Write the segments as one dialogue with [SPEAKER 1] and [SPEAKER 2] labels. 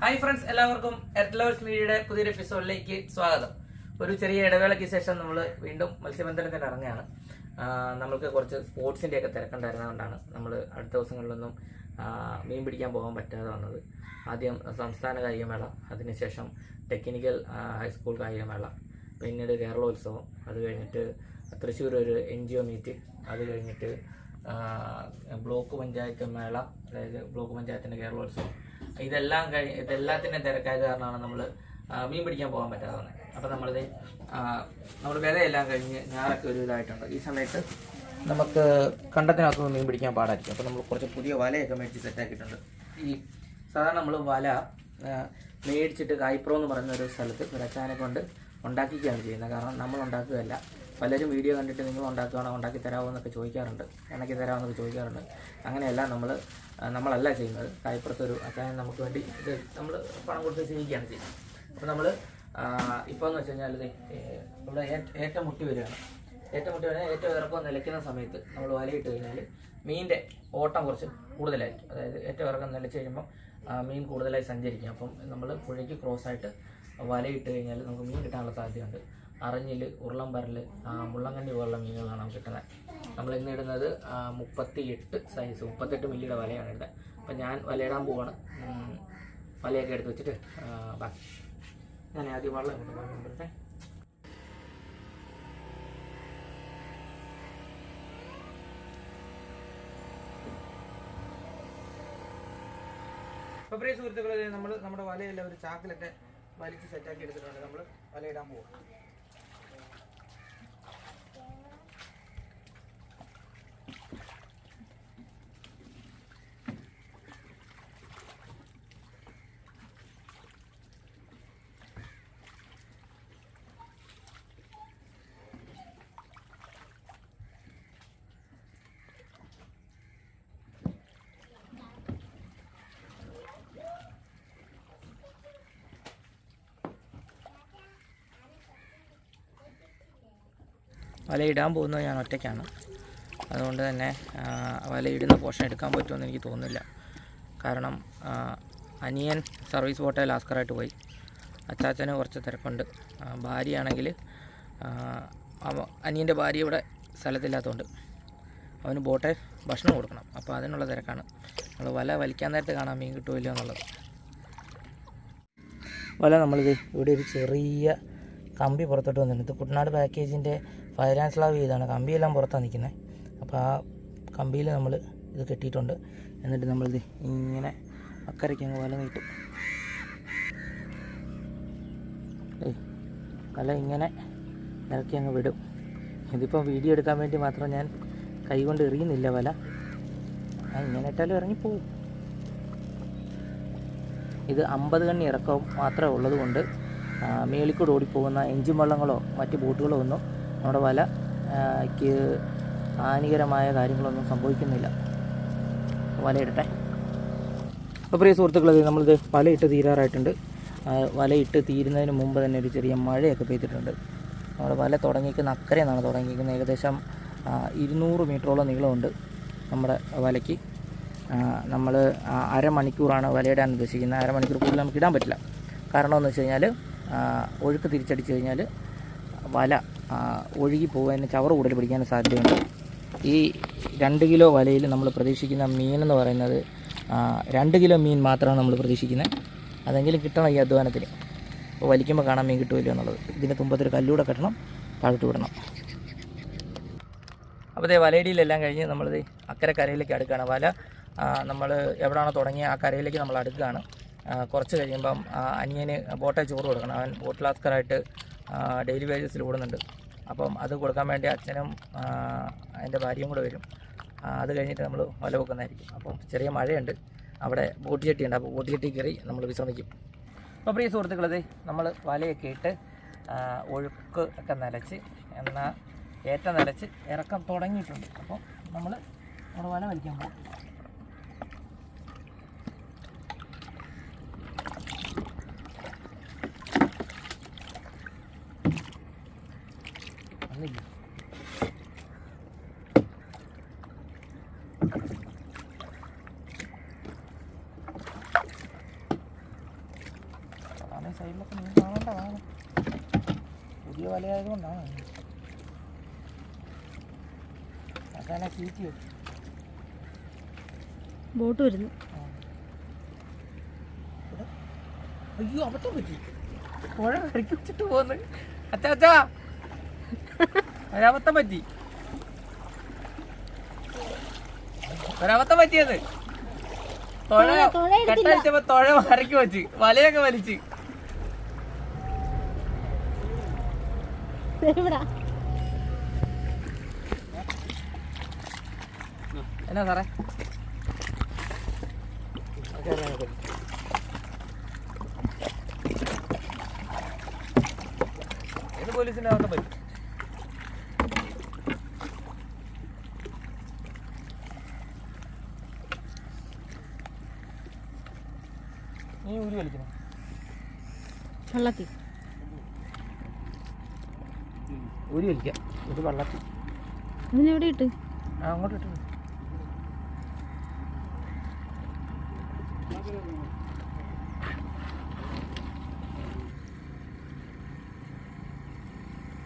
[SPEAKER 1] Hi friends എല്ലാവർക്കും earth lovers മീഡിയയുടെ പുതിയൊരു എപ്പിസോഡിലേക്ക് സ്വാഗതം. ഒരു ചെറിയ ഇടവേളയ്ക്ക് ശേഷം നമ്മൾ വീണ്ടും മത്സ്യബന്ധനത്തിന് ഇറങ്ങുകയാണ്. നമ്മൾക്ക് കുറച്ച് സ്പോർട്സിന്റെ ഒക്കെ തിരക്കുണ്ടായിരുന്നതുകൊണ്ടാണ് നമ്മൾ അടുത്ത ദിവസങ്ങളിലൊന്നും മീൻ പിടിക്കാൻ പോകാൻ പറ്റാതെ വന്നത്. ആദ്യം സംസ്ഥാന കായികമേള അതിനുശേഷം ടെക്നിക്കൽ ഹൈസ്കൂൾ കായികമേള പിന്നീട് കേരളോത്സവം അത് കഴിഞ്ഞിട്ട് തൃശ്ശൂർ ഒരു എൻ ജി ഒ മീറ്റ് അത് കഴിഞ്ഞിട്ട് ബ്ലോക്ക് പഞ്ചായത്ത് മേള അതായത് ബ്ലോക്ക് പഞ്ചായത്തിന്റെ കേരളോത്സവം ഇതെല്ലാം കഴി ഇതെല്ലാത്തിന്റെ തിരക്കായത് കാരണമാണ് നമ്മൾ മീൻ പിടിക്കാൻ പോകാൻ പറ്റാതെ വന്നത് അപ്പം നമ്മളിത് നമ്മൾ വിലയെല്ലാം കഴിഞ്ഞ് ഞാറൊക്കെ ഒരു ഇതായിട്ടുണ്ട്. ഈ സമയത്ത് നമുക്ക് കണ്ടത്തിനകത്തുനിന്ന് മീൻ പിടിക്കാൻ പാടായിരിക്കും. അപ്പോൾ നമ്മൾ കുറച്ച് പുതിയ വലയൊക്കെ മേടിച്ച് സെറ്റാക്കിയിട്ടുണ്ട്. ഈ സാധാരണ നമ്മൾ വല മേടിച്ചിട്ട് കായ്പ്രോ എന്ന് പറയുന്ന ഒരു സ്ഥലത്ത് ഒരു അച്ചാനെ കൊണ്ട് ഉണ്ടാക്കിക്കുകയാണ് ചെയ്യുന്നത്. കാരണം നമ്മൾ ഉണ്ടാക്കുകയല്ല. പലരും വീഡിയോ കണ്ടിട്ട് നിങ്ങൾ ഉണ്ടാക്കുകയാണോ ഉണ്ടാക്കി തരാമോ എന്നൊക്കെ ചോദിക്കാറുണ്ട്. ഉണ്ടാക്കി തരാമോ എന്നൊക്കെ ചോദിക്കാറുണ്ട്. അങ്ങനെയല്ല നമ്മൾ നമ്മളല്ല ചെയ്യുന്നത്. കായപ്പുറത്തൊരു അച്ചായൻ നമുക്ക് വേണ്ടി ഇത് നമ്മൾ പണം കൊടുത്ത് ചെയ്യിക്കുകയാണ് ചെയ്യുന്നത്. അപ്പോൾ നമ്മൾ ഇപ്പോൾ എന്ന് വെച്ച് കഴിഞ്ഞാൽ നമ്മുടെ ഇവിടെ ഏറ്റ- ഏറ്റ മുട്ടി വരികയാണ്. ഏറ്റവും മുട്ടി വരികയാണ് ഏറ്റവും ഇറക്കം നിലയ്ക്കുന്ന സമയത്ത് നമ്മൾ വലയിട്ട് കഴിഞ്ഞാൽ മീനിന്റെ ഓട്ടം കുറച്ച് കൂടുതലായിരിക്കും. അതായത് ഏറ്റവും ഇറക്കം നിലച്ച് കഴിയുമ്പോൾ മീൻ കൂടുതലായി സഞ്ചരിക്കും. അപ്പം നമ്മൾ പുഴയ്ക്ക് ക്രോസ് ആയിട്ട് വലയിട്ട് കഴിഞ്ഞാൽ നമുക്ക് മീൻ കിട്ടാനുള്ള സാധ്യതയുണ്ട്. അറിഞ്ഞിൽ ഉരുളംപരൽ മുള്ളങ്കണ്ണി പോലുള്ള മീനുകളാണ് നമുക്ക് കിട്ടുന്നത്. നമ്മൾ ഇന്ന് ഇടുന്നത് മുപ്പത്തി എട്ട് സൈസ് മുപ്പത്തെട്ട് മില്ലിയുടെ വലയാണ് ഇടുന്നത്. അപ്പം ഞാൻ വലയിടാൻ പോവാണ്. വലയൊക്കെ എടുത്ത് വെച്ചിട്ട് ബാക്കി ഞാൻ ആദ്യം വെള്ളം കൊണ്ടുവരട്ടെ അപ്പോൾ പ്രിയ സുഹൃത്തുക്കളെ നമ്മൾ നമ്മുടെ വലയെല്ലാം ഒരു ചാക്കിലൊക്കെ വലിച്ച് സെറ്റാക്കി എടുത്തിട്ടുണ്ട്. നമ്മൾ വലയിടാൻ പോകും വലയിടാൻ പോകുന്നത് ഞാൻ ഒറ്റയ്ക്കാണ്. അതുകൊണ്ട് തന്നെ വലയിടുന്ന പോർഷൻ എടുക്കാൻ പറ്റുമെന്ന് എനിക്ക് തോന്നുന്നില്ല. കാരണം അനിയൻ സർവീസ് ബോട്ടെ ലാസ്കറായിട്ട് പോയി. അച്ചാച്ചന് കുറച്ച് തിരക്കുണ്ട്. ഭാര്യയാണെങ്കിൽ അനിയന്റെ ഭാര്യ ഇവിടെ സ്ഥലത്തില്ലാത്തതുകൊണ്ട് അവന് ബോട്ടെ ഭക്ഷണം കൊടുക്കണം. അപ്പോൾ അതിനുള്ള തിരക്കാണ്. നമ്മൾ വല വലിക്കാൻ നേരത്തെ കാണാൻ മീൻ കിട്ടുമല്ലോ എന്നുള്ളത്. വല നമ്മളിത് ഇവിടെ ഒരു ചെറിയ കമ്പി പുറത്തോട്ട് വന്നിട്ടുണ്ട്. കുട്ടനാട് പാക്കേജിന്റെ ഫയർ ആൻഡ് സ്ലാവ് ചെയ്താണ്. കമ്പിയെല്ലാം പുറത്താണ് നിൽക്കുന്നത്. അപ്പോൾ ആ കമ്പിയിൽ നമ്മൾ ഇത് കെട്ടിയിട്ടുണ്ട്. എന്നിട്ട് നമ്മളിത് ഇങ്ങനെ അക്കരയ്ക്ക് അങ്ങ് വല നീട്ടും. വല ഇങ്ങനെ ഇറക്കി അങ്ങ് വിടും. ഇതിപ്പോൾ വീഡിയോ എടുക്കാൻ വേണ്ടി മാത്രം ഞാൻ കൈ കൊണ്ട് എറിയുന്നില്ല വല. ആ ഇങ്ങനെ ഇട്ടാലും ഇറങ്ങിപ്പോവും ഇത് അമ്പത് കണ്ണി ഇറക്കം മാത്രമേ ഉള്ളതുകൊണ്ട് മേളിക്കൂടെ ഓടിപ്പോകുന്ന എഞ്ചിൻ വള്ളങ്ങളോ മറ്റ് ബോട്ടുകളോ ഒന്നും നമ്മുടെ വല ആ, ക്ക് ഹാനികരമായ കാര്യങ്ങളൊന്നും സംഭവിക്കുന്നില്ല. വലയിടട്ടെ. അപ്പോൾ പ്രിയ സുഹൃത്തുക്കളത് നമ്മളിത് വലയിട്ട് തീരാറായിട്ടുണ്ട്. വലയിട്ട് തീരുന്നതിന് മുമ്പ് തന്നെ ഒരു ചെറിയ മഴയൊക്കെ പെയ്തിട്ടുണ്ട്. നമ്മുടെ വല തുടങ്ങിയിരിക്കുന്ന അക്കരെ നിന്നാണ് തുടങ്ങിയിരിക്കുന്നത്. ഏകദേശം ഇരുന്നൂറ് മീറ്ററോളം നീളമുണ്ട് നമ്മുടെ വലയ്ക്ക്. നമ്മൾ അരമണിക്കൂറാണ് വലയിടാൻ ഉദ്ദേശിക്കുന്നത്. അരമണിക്കൂർ കൂടുതൽ നമുക്ക് ഇടാൻ പറ്റില്ല. കാരണം എന്ന് വെച്ച് കഴിഞ്ഞാൽ ഒഴുക്ക് തിരിച്ചടിച്ച് കഴിഞ്ഞാൽ വല ഒഴുകി പോകാൻ ചവറ് കൂടുതൽ പിടിക്കാൻ സാധ്യതയുണ്ട്. ഈ രണ്ട് കിലോ വലയിൽ നമ്മൾ പ്രതീക്ഷിക്കുന്ന മീൻ എന്ന് പറയുന്നത് രണ്ട് കിലോ മീൻ മാത്രമാണ് നമ്മൾ പ്രതീക്ഷിക്കുന്നത്. അതെങ്കിലും കിട്ടണം ഈ അധ്വാനത്തിന്. അപ്പോൾ വലിക്കുമ്പോൾ കാണാൻ മീൻ കിട്ടുമല്ലോ എന്നുള്ളത്. ഇതിന് തുമ്പത്തൊരു കല്ലൂടെ കെട്ടണം താഴോട്ട് വിടണം. അപ്പോൾ ഇതേ വലയിടിയിലെല്ലാം കഴിഞ്ഞ് നമ്മളിത് അക്കരെ കരയിലേക്ക് അടുക്കുകയാണ്. വല നമ്മൾ എവിടെയാണോ തുടങ്ങിയ ആ കരയിലേക്ക് നമ്മൾ അടുക്കുകയാണ്. കുറച്ച് കഴിയുമ്പം അനിയന് ബോട്ടെ ചോറ് കൊടുക്കണം. അവൻ ബോട്ട് ലാസ്കറായിട്ട് ഡെയിലി വേജസിൽ ഓടുന്നുണ്ട് അപ്പം അത് കൊടുക്കാൻ വേണ്ടി അച്ഛനും അതിന്റെ ഭാര്യയും കൂടെ വരും. അത് കഴിഞ്ഞിട്ട് നമ്മൾ വല വെക്കുന്നതായിരിക്കും. അപ്പം ചെറിയ മഴയുണ്ട്. അവിടെ ബോട്ട് ചട്ടിയുണ്ട് അപ്പോൾ ബോട്ട് ചട്ടി കയറി നമ്മൾ വിശ്രമിക്കും. അപ്പോൾ പ്രിയ സുഹൃത്തുക്കളത് നമ്മൾ വലയൊക്കെ ഇട്ട് ഒഴുക്ക് ഒക്കെ നിലച്ച് എന്നാൽ ഏറ്റ നിലച്ച് ഇറക്കം തുടങ്ങിയിട്ടുണ്ട്. അപ്പോൾ നമ്മൾ നമ്മുടെ വല വലിക്കാൻ പോകും വലയായതുകൊണ്ടാണ്. അതാണ് കീറ്റി വെച്ചു
[SPEAKER 2] ബോട്ട് വരുന്നു.
[SPEAKER 1] അയ്യോ അബദ്ധം പറ്റി. പുഴ കരക്കി വെച്ചിട്ട് പോന്ന്. അച്ഛാ അച്ഛാ. ഒരബദ്ധം പറ്റി. ഒരബദ്ധം പറ്റിയത്. തുഴ
[SPEAKER 2] തുഴ- തുഴ
[SPEAKER 1] മരക്കി വെച്ച് വലയൊക്കെ വലിച്ച്. എന്നാ സാറേ. ഏത് പോലീസിന്റെ അകത്ത് പറ്റും. നീ ഊരി വലിക്കണം?
[SPEAKER 2] വെള്ളത്തിൽ.
[SPEAKER 1] ഊരി വലിക്കാം ഇത് വള്ളത്തിൽ.
[SPEAKER 2] അതിനെവിടെ ഇട്ട്?
[SPEAKER 1] ആ അങ്ങോട്ട് ഇട്ടു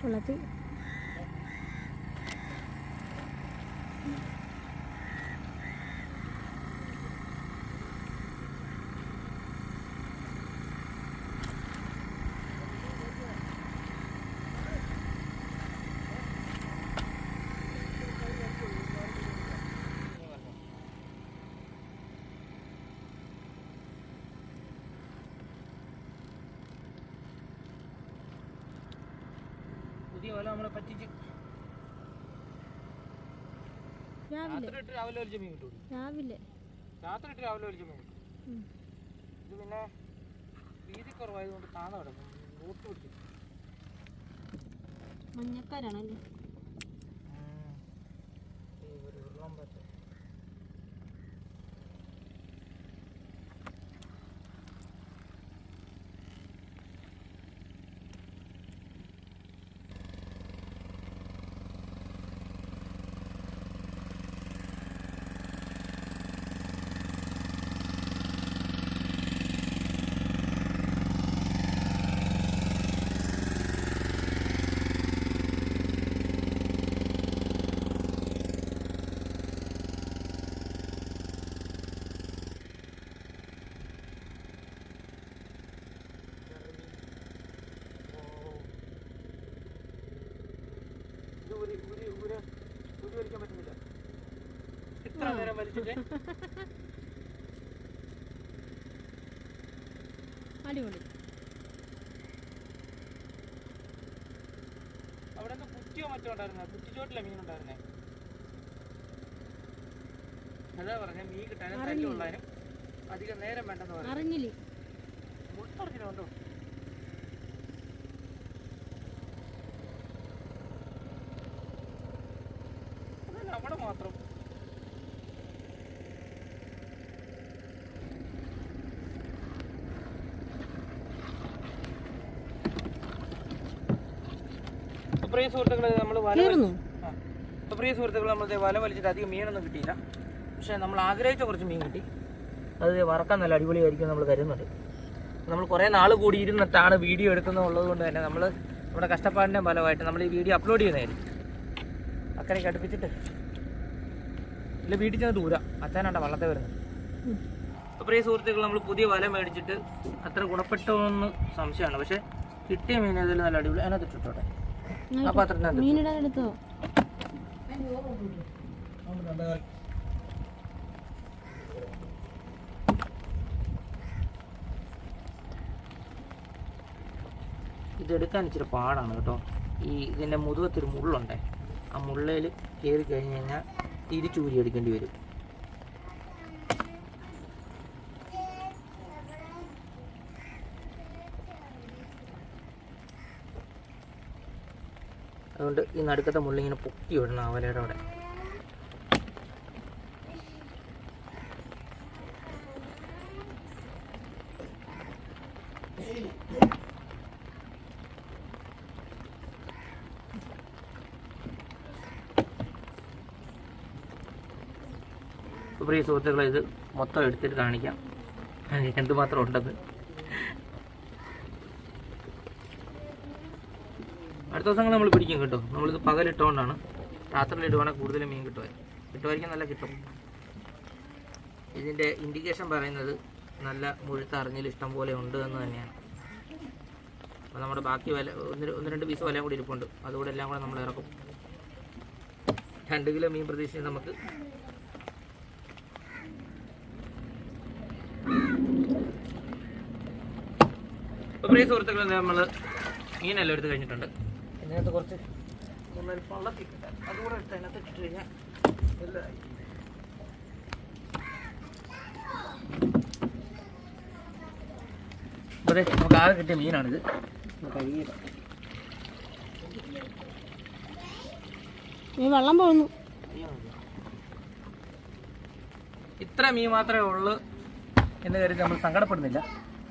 [SPEAKER 2] വെള്ളത്തിൽ.
[SPEAKER 1] വല നമ്മളെ പറ്റിച്ച്.
[SPEAKER 2] രാവിലെ.
[SPEAKER 1] രാത്രി ഇട്ട് രാവിലെ വലിച്ച മീൻ കിട്ടും
[SPEAKER 2] രാവിലെ.
[SPEAKER 1] രാത്രി ഇട്ട് രാവിലെ വലിച്ച മീൻ കിട്ടും ഇത് പിന്നെ വീതി കുറവായതുകൊണ്ട് കിടക്കും
[SPEAKER 2] മഞ്ഞക്കാരാണല്ലേ?
[SPEAKER 1] ഊരി ഊരി ഊരി ഊരി വലിക്കാൻ പറ്റുന്നില്ല. ഇത്ര നേരം വലിച്ചിട്ട്.
[SPEAKER 2] അടിപൊളി.
[SPEAKER 1] അവിടെ നിന്ന് കുറ്റിയോ മറ്റോ ഉണ്ടായിരുന്നേ? കുറ്റിച്ചോട്ടിലെ മീൻ ഉണ്ടായിരുന്നേ. അതാ പറഞ്ഞ മീൻ കിട്ടാനും. തല്ലുള്ളതിനും അധികം നേരം വേണ്ടെന്ന് പറഞ്ഞു. മുട്ടറിഞ്ഞിട്ടുണ്ടോ അവിടെ മാത്രം. പ്രിയ സുഹൃത്തുക്കളെ നമ്മൾ വല പ്രിയ സുഹൃത്തുക്കളെ നമ്മൾ വല വലിച്ചിട്ട് അധികം മീനൊന്നും കിട്ടിയില്ല. പക്ഷെ നമ്മൾ ആഗ്രഹിച്ച കുറച്ച് മീൻ കിട്ടി. അത് വറക്കാൻ നല്ല അടിപൊളിയായിരിക്കും നമ്മൾ കരുതുന്നുണ്ട് നമ്മൾ കുറേ നാൾ കൂടി ഇരുന്നിട്ടാണ് വീഡിയോ എടുക്കുന്നത് കൊണ്ട് തന്നെ നമ്മൾ നമ്മുടെ കഷ്ടപ്പാടിന്റെ ഫലമായിട്ട് നമ്മൾ ഈ വീഡിയോ അപ്ലോഡ് ചെയ്യുന്നതായിരിക്കും. അക്കരയ്ക്ക് അടുപ്പിച്ചിട്ട്. ഇല്ല വീട്ടിൽ ചെന്ന് ദൂരം. അച്ഛനാണ്ട വള്ളത്തെ വരുന്നത്. അപ്പോൾ ഈ സുഹൃത്തുക്കൾ നമ്മൾ പുതിയ വല മേടിച്ചിട്ട് അത്ര ഗുണപ്പെട്ടോന്ന് സംശയമാണ്. പക്ഷെ കിട്ടിയ മീൻ ഏതായാലും നല്ല അടിപൊളി. അതിനകത്ത് ഇട്ടോട്ടെ. ആ പാത്രത്തിനകത്ത്
[SPEAKER 2] എടുത്തോ?
[SPEAKER 1] ഇതെടുക്കാൻ ഇച്ചിരി പാടാണ് കേട്ടോ. ഈ ഇതിന്റെ മുതുകത്തൊരു മുള്ളുണ്ടേ. ആ മുള്ളയിൽ കയറി കഴിഞ്ഞ് കഴിഞ്ഞാൽ തിരിച്ചൂരി എടുക്കേണ്ടി വരും. അതുകൊണ്ട് ഈ നടുക്കത്തെ മുള്ളിങ്ങനെ പൊക്കി വിടണം അവലയുടെ അവിടെ. പ്രിയ സുഹൃത്തുക്കളെ ഇത് മൊത്തം എടുത്തിട്ട് കാണിക്കാം. എന്തുമാത്രം ഉണ്ടത് അടുത്ത ദിവസങ്ങൾ നമ്മൾ പിടിക്കും കേട്ടോ. നമ്മളിത് പകലിട്ടുകൊണ്ടാണ് രാത്രിയിൽ ഇടുവാണെങ്കിൽ കൂടുതൽ മീൻ കിട്ടുമായിരിക്കും കിട്ടുമായിരിക്കും നല്ല കിട്ടും. ഇതിന്റെ ഇൻഡിക്കേഷൻ പറയുന്നത് നല്ല മുഴുത്ത അറിഞ്ഞിൽ ഇഷ്ടം പോലെ ഉണ്ട് എന്ന് തന്നെയാണ്. അപ്പോൾ നമ്മുടെ ബാക്കി വില ഒന്ന് ഒന്ന് രണ്ട് പീസ് വില കൂടി ഇരിപ്പുണ്ട്. അതുകൂടെ എല്ലാം കൂടെ നമ്മൾ ഇറക്കും. രണ്ട് കിലോ മീൻ പ്രതീക്ഷിച്ച് നമുക്ക് അപ്പോൾ പ്രിയ സുഹൃത്തുക്കളെ നമ്മൾ മീനെല്ലാം എടുത്ത് കഴിഞ്ഞിട്ടുണ്ട്. ഇതിനകത്ത് കുറച്ച് പള്ളത്തിട്ടുണ്ട് അതുകൂടെ എടുത്ത് അതിനകത്ത് ഇട്ടിട്ട് കഴിഞ്ഞാൽ എല്ലാമായി അതെ നമുക്ക് ആകെ കിട്ടിയ മീനാണിത്. കഴുകിയിടാം
[SPEAKER 2] ഈ വെള്ളം പോകുന്നു
[SPEAKER 1] ഇത്ര മീൻ മാത്രമേ ഉള്ളൂ എന്ന് കരുതി നമ്മൾ സങ്കടപ്പെടുന്നില്ല.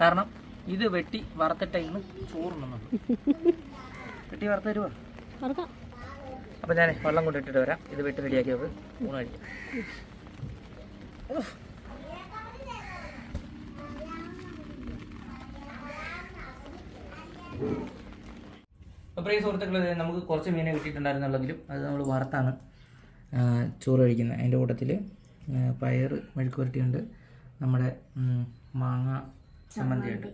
[SPEAKER 1] കാരണം ഇത് വെട്ടി വറുത്തിട്ടായിരുന്നു ചോറുണ്ണുന്നത് വെട്ടി വറുത്ത്
[SPEAKER 2] തരുവോ?
[SPEAKER 1] അപ്പോൾ ഞാൻ വെള്ളം കൊണ്ടിട്ടിട്ട് വരാം. ഇത് വെട്ടി റെഡിയാക്കി നമുക്ക് ഊണ് കഴിക്കാം അപ്പോൾ ഈ സുഹൃത്തുക്കൾ നമുക്ക് കുറച്ച് മീനെ കിട്ടിയിട്ടുണ്ടായിരുന്നുള്ളെങ്കിലും അത് നമ്മൾ വറുത്താണ് ചോറ് കഴിക്കുന്നത്. അതിന്റെ കൂട്ടത്തിൽ പയർ മെഴുക്കുവരട്ടിയുണ്ട് നമ്മുടെ മാങ്ങ ചമ്മന്തിയുണ്ട്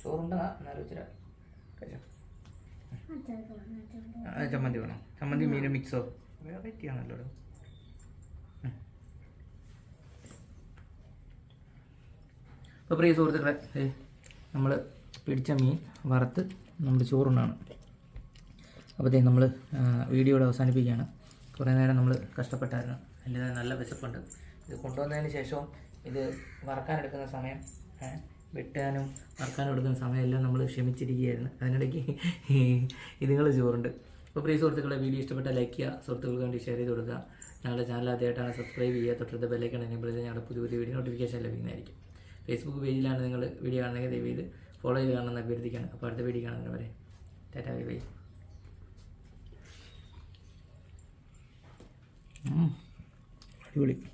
[SPEAKER 1] ചോറുണ്ട്? കഴിച്ചോ. ചമ്മന്തി വേണം. ചമ്മന്തി മീനും മിക്സോ? വെറൈറ്റി ആണല്ലോ. അപ്പോൾ പ്രിയ സുഹൃത്തുക്കളെ നമ്മൾ പിടിച്ച മീൻ വറുത്ത് നമ്മൾ ചോറുണ്ടാണ് അപ്പോഴത്തേ നമ്മൾ വീഡിയോയുടെ അവസാനിപ്പിക്കുകയാണ്. കുറേ നേരം നമ്മൾ കഷ്ടപ്പെട്ടായിരുന്നു. അതിന്റെ നല്ല വിശപ്പുണ്ട്. ഇത് കൊണ്ടുവന്നതിന് ശേഷവും ഇത് വറക്കാൻ എടുക്കുന്ന സമയം വെട്ടാനും വറക്കാനും എടുക്കുന്ന സമയമെല്ലാം നമ്മൾ ക്ഷമിച്ചിരിക്കുകയായിരുന്നു. അതിനിടയ്ക്ക് ഇതുങ്ങൾ ചോറുണ്ട്. അപ്പോൾ പ്രിയ സുഹൃത്തുക്കളെ വീഡിയോ ഇഷ്ടപ്പെട്ട ലൈക്ക് ചെയ്യുക സുഹൃത്തുക്കൾക്ക് വേണ്ടി ഷെയർ ചെയ്ത് കൊടുക്കുക. ഞങ്ങളുടെ ചാനൽ ആദ്യമായിട്ടാണ് സബ്സ്ക്രൈബ് ചെയ്യുക. തൊട്ടടുത്ത ബെല്ലൈക്കൺ എനേബിൾ ഞങ്ങളുടെ പുതിയ പുതിയ വീഡിയോ നോട്ടിഫിക്കേഷൻ ലഭിക്കുന്നതായിരിക്കും. ഫേസ്ബുക്ക് പേജിലാണ് നിങ്ങൾ വീഡിയോ കാണണമെങ്കിൽ ദയവ് ചെയ്ത് ഫോളോ ചെയ്ത് കാണണമെന്ന് അഭ്യർത്ഥിക്കുകയാണ്. അപ്പോൾ അടുത്ത വീഡിയോ കാണുന്നവരെ വരെ ടാറ്റാ ബൈ ബൈ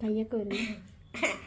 [SPEAKER 1] ഉം. അടിപൊളി
[SPEAKER 2] കയ്യൊക്കെ വരുന്നു